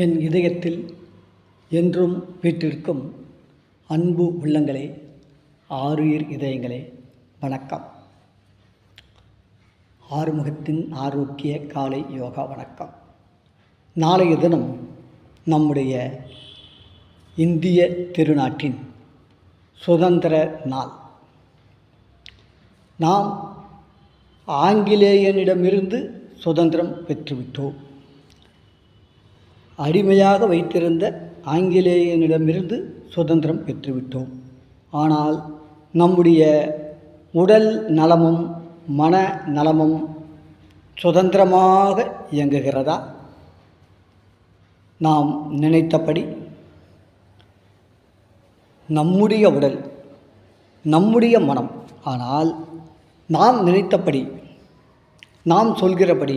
என் இதயத்தில் என்றும் வீட்டிற்கும் அன்பு உள்ளங்களே ஆறுயிர் இதயங்களே வணக்கம். ஆறுமுகத்தின் ஆரோக்கிய காலை யோகா வணக்கம். நாளைய தினம் நம்முடைய இந்திய திருநாட்டின் சுதந்திர நாள். நாம் ஆங்கிலேயனிடமிருந்து சுதந்திரம் பெற்றுவிட்டோம். அடிமையாக வைத்திருந்த ஆங்கிலேயனிடமிருந்து சுதந்திரம் பெற்றுவிட்டோம். ஆனால் நம்முடைய உடல் நலமும் மன நலமும் சுதந்திரமாக இயங்குகிறதா? நாம் நினைத்தபடி நம்முடைய உடல் நம்முடைய மனம். ஆனால் நாம் நினைத்தபடி நாம் சொல்கிறபடி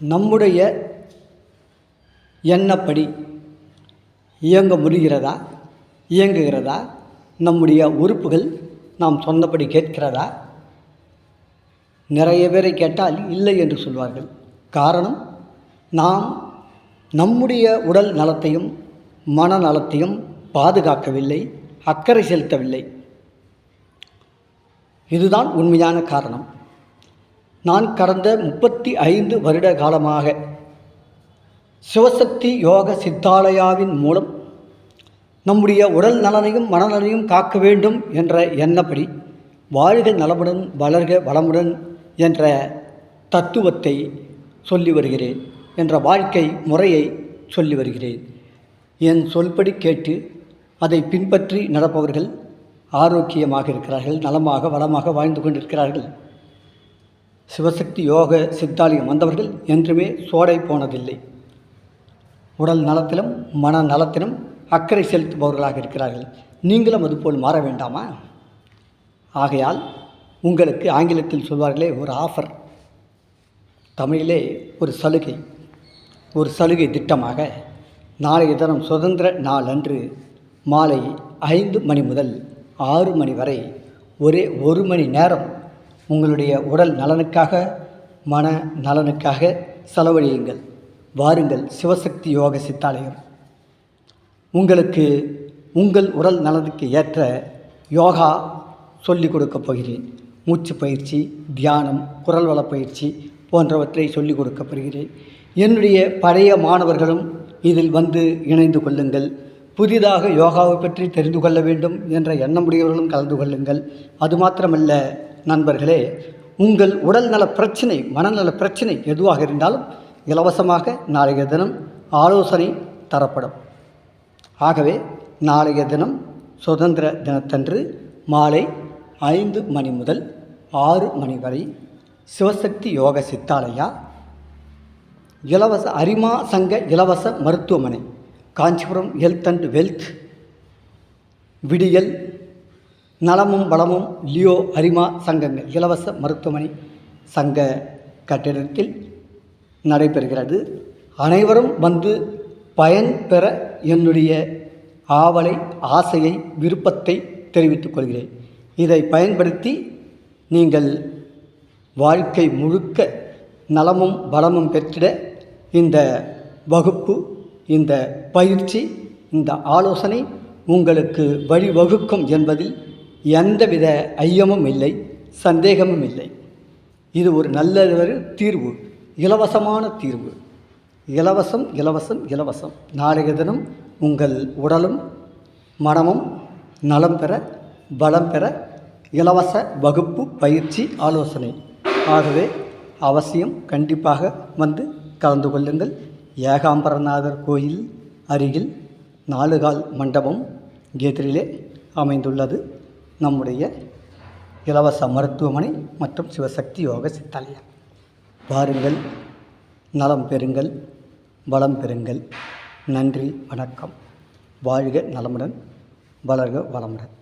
நம்முடைய எண்ணப்படி இயங்க முடிகிறதா? இயங்குகிறதா? நம்முடைய உறுப்புகள் நாம் சொன்னபடி கேட்கிறதா? நிறைய பேரை கேட்டால் இல்லை என்று சொல்வார்கள். காரணம் நாம் நம்முடைய உடல் நலத்தையும் மனநலத்தையும் பாதுகாக்கவில்லை அக்கறை செலுத்தவில்லை. இதுதான் உண்மையான காரணம். நான் கடந்த முப்பத்தி ஐந்து வருட காலமாக சிவசக்தி யோக சித்தாலயாவின் மூலம் நம்முடைய உடல் நலனையும் மனநலனையும் காக்க வேண்டும் என்ற எண்ணப்படி வாழ்க நலமுடன் வளர்க வளமுடன் என்ற தத்துவத்தை சொல்லி வருகிறேன் என்ற வாழ்க்கை முறையை சொல்லி வருகிறேன். என் சொல்படி கேட்டு அதை பின்பற்றி நடப்பவர்கள் ஆரோக்கியமாக இருக்கிறார்கள் நலமாக வளமாக வாழ்ந்து கொண்டிருக்கிறார்கள். சிவசக்தி யோக சித்தாலயம் வந்தவர்கள் என்றுமே சோடை போனதில்லை. உடல் நலத்திலும் மன நலத்திலும் அக்கறை செலுத்துபவர்களாக இருக்கிறார்கள். நீங்களும் அதுபோல் மாற வேண்டாமா? ஆகையால் உங்களுக்கு ஆங்கிலத்தில் சொல்வார்களே ஒரு ஆஃபர் தமிழிலே ஒரு சலுகை. ஒரு சலுகை திட்டமாக நாளைய தினம் சுதந்திர நாள் அன்று மாலை ஐந்து மணி முதல் ஆறு மணி வரை ஒரே ஒரு மணி நேரம் உங்களுடைய உடல் நலனுக்காக மன நலனுக்காக செலவழியுங்கள். வாருங்கள் சிவசக்தி யோக சித்தாலயம். உங்களுக்கு உங்கள் உடல் நலனுக்கு ஏற்ற யோகா சொல்லிக் கொடுக்கப் போகிறேன். மூச்சு பயிற்சி தியானம் குரல் வள பயிற்சி போன்றவற்றை சொல்லிக் கொடுக்கப் போகிறேன். என்னுடைய பழைய மாணவர்களும் இதில் வந்து இணைந்து கொள்ளுங்கள். புதிதாக யோகாவை பற்றி தெரிந்து கொள்ள வேண்டும் என்ற எண்ணமுடையவர்களும் கலந்து கொள்ளுங்கள். அது மாத்திரமல்ல நண்பர்களே உங்கள் உடல் நல பிரச்சனை மனநல பிரச்சனை எதுவாக இருந்தாலும் இலவசமாக நாளைய தினம் ஆலோசனை தரப்படும். ஆகவே நாளைய தினம் சுதந்திர தினத்தன்று மாலை ஐந்து மணி முதல் ஆறு மணி வரை சிவசக்தி யோக சித்தாலயா இலவச அரிமா சங்க இலவச மருத்துவமனை காஞ்சிபுரம் ஹெல்த் அண்ட் வெல்த் விடியல் நலமும் வளமும் லியோ அரிமா சங்கங்கள் இலவச மருத்துவமனை சங்க கட்டிடத்தில் நடைபெறுகிறது. அனைவரும் வந்து பயன் பெற என்னுடைய ஆவலை ஆசையை விருப்பத்தை தெரிவித்துக் கொள்கிறேன். இதை பயன்படுத்தி நீங்கள் வாழ்க்கை முழுக்க நலமும் பலமும் பெற்றிட இந்த வகுப்பு இந்த பயிற்சி இந்த ஆலோசனை உங்களுக்கு வழிவகுக்கும் என்பதில் எந்தவித ஐயமும் இல்லை சந்தேகமும் இல்லை. இது ஒரு நல்ல ஒரு தீர்வு இலவசமான தீர்வு. இலவசம் இலவசம் இலவசம். நாளைய தினம் உங்கள் உடலும் மனமும் நலம் பெற பலம் பெற இலவச வகுப்பு பயிற்சி ஆலோசனை. ஆகவே அவசியம் கண்டிப்பாக வந்து கலந்து கொள்ளுங்கள். ஏகாம்பரநாதர் கோயில் அருகில் நாலுகால் மண்டபம் கேத்திரிலே அமைந்துள்ளது. நம்முடைய இலவச மருத்துவமனை மற்றும் சிவசக்தி யோக சித்தாலயம். வாருங்கள் நலம் பெறுங்கள் வளம் பெறுங்கள். நன்றி வணக்கம். வாழ்க நலமுடன் வளர்க வளமுடன்.